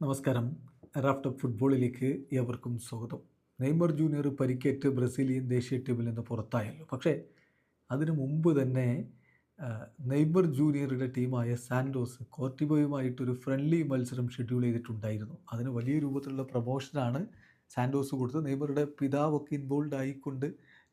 നമസ്കാരം. റാഫ്റ്റർ ഫുട്ബോളിലേക്ക് ഏവർക്കും സ്വാഗതം. നെയ്മർ ജൂനിയർ പരിക്കേറ്റ് ബ്രസീലിയൻ ദേശീയ ടീമിൽ നിന്ന് പുറത്തായല്ലോ. പക്ഷേ അതിനു മുമ്പ് തന്നെ നെയ്മർ ജൂനിയറുടെ ടീമായ സാൻഡോസ് കോർട്ടിബോയുമായിട്ടൊരു ഫ്രണ്ട്ലി മത്സരം ഷെഡ്യൂൾ ചെയ്തിട്ടുണ്ടായിരുന്നു. അതിന് വലിയ രൂപത്തിലുള്ള പ്രമോഷനാണ് സാൻഡോസ് കൊടുത്തത്. നെയ്മറുടെ പിതാവൊക്കെ ഇൻവോൾവ് ആയിക്കൊണ്ട്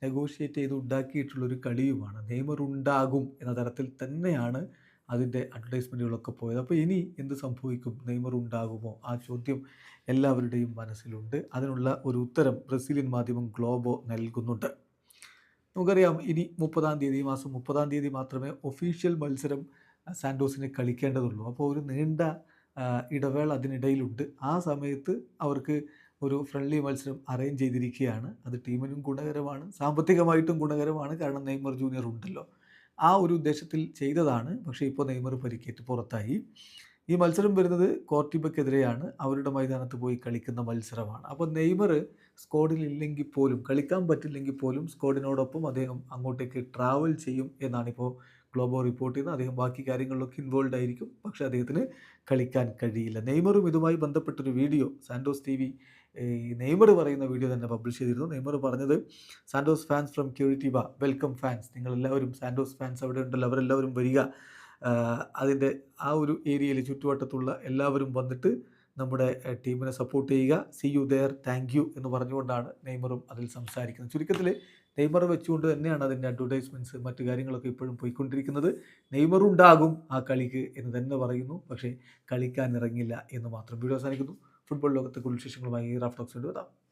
നെഗോഷിയേറ്റ് ചെയ്ത് ഉണ്ടാക്കിയിട്ടുള്ളൊരു കളിയുമാണ്. നെയ്മർ ഉണ്ടാകും എന്ന തരത്തിൽ തന്നെയാണ് അതിന്റെ അഡ്വർടൈസ്മെന്റുകളൊക്കെ പോയത്. അപ്പോൾ ഇനി എന്ത് സംഭവിക്കും? നെയ്മർ ഉണ്ടാകുമോ? ആ ചോദ്യം എല്ലാവരുടെയും മനസ്സിലുണ്ട്. അതിനുള്ള ഒരു ഉത്തരം ബ്രസീലിയൻ മാധ്യമം ഗ്ലോബോ നൽകുന്നുണ്ട്. നമുക്കറിയാം ഇനി മുപ്പതാം തീയതി മാസം മുപ്പതാം തീയതി മാത്രമേ ഒഫീഷ്യൽ മത്സരം സാൻഡോസിന് കളിക്കേണ്ടതുള്ളൂ. അപ്പോൾ ഒരു നീണ്ട ഇടവേള അതിനിടയിലുണ്ട്. ആ സമയത്ത് അവർക്ക് ഒരു ഫ്രണ്ട്ലി മത്സരം അറേഞ്ച് ചെയ്തിരിക്കുകയാണ്. അത് ടീമിനും ഗുണകരമാണ് സാമ്പത്തികമായിട്ടും ഗുണകരമാണ്. കാരണം നെയ്മർ ജൂനിയർ ഉണ്ടല്ലോ. ആ ഒരു ഉദ്ദേശത്തിൽ ചെയ്തതാണ്. പക്ഷേ ഇപ്പോൾ നെയ്മർ പരിക്കേറ്റ് പുറത്തായി. ഈ മത്സരം വരുന്നത് കോർട്ടിബക്കെതിരെയാണ്. അവരുടെ മൈതാനത്ത് പോയി കളിക്കുന്ന മത്സരമാണ്. അപ്പോൾ നെയ്മർ സ്ക്വാഡിൽ ഇല്ലെങ്കിൽ പോലും കളിക്കാൻ പറ്റില്ലെങ്കിൽ പോലും സ്ക്വാഡിനോടൊപ്പം അദ്ദേഹം അങ്ങോട്ടേക്ക് ട്രാവൽ ചെയ്യും എന്നാണിപ്പോൾ ഗ്ലോബോ റിപ്പോർട്ട് ചെയ്യുന്നത് അദ്ദേഹം ബാക്കി കാര്യങ്ങളിലൊക്കെ ഇൻവോൾവ് ആയിരിക്കും. പക്ഷേ അദ്ദേഹത്തിന് കളിക്കാൻ കഴിയില്ല. നെയ്മറും ഇതുമായി ബന്ധപ്പെട്ടൊരു video Santos T V Neymar പറയുന്ന വീഡിയോ തന്നെ പബ്ലിഷ് ചെയ്തിരുന്നു. നെയ്മർ പറഞ്ഞത് Santos fans from Curitiba welcome fans നിങ്ങളെല്ലാവരും സാൻഡോസ് ഫാൻസ് അവിടെ ഉണ്ടല്ലോ. അവരെല്ലാവരും വരിക. അതിന്റെ ആ ഒരു ഏരിയയിൽ ചുറ്റുവട്ടത്തുള്ള എല്ലാവരും വന്നിട്ട് നമ്മുടെ ടീമിനെ സപ്പോർട്ട് ചെയ്യുക. See you there thank you എന്ന് പറഞ്ഞുകൊണ്ടാണ് നെയ്മറും അതിൽ സംസാരിക്കുന്നത്. ചുരുക്കത്തിൽ നെയ്മർ വെച്ചുകൊണ്ട് തന്നെയാണ് അതിന്റെ അഡ്വർടൈസ്മെന്റ്സ് മറ്റു കാര്യങ്ങളൊക്കെ ഇപ്പോഴും പോയിക്കൊണ്ടിരിക്കുന്നത്. നെയ്മർ ഉണ്ടാകും ആ കളിക്ക് എന്ന് തന്നെ പറയുന്നു. പക്ഷേ കളിക്കാൻ ഇറങ്ങില്ല എന്ന് മാത്രം വീഡിയോ അവസാനിക്കുന്നു. ഫുട്ബോൾ ലോകത്തെ കുറിച്ച് വിശേഷങ്ങളുമായി റാഫ്റ്റോക്സ് കൊണ്ടുവരാം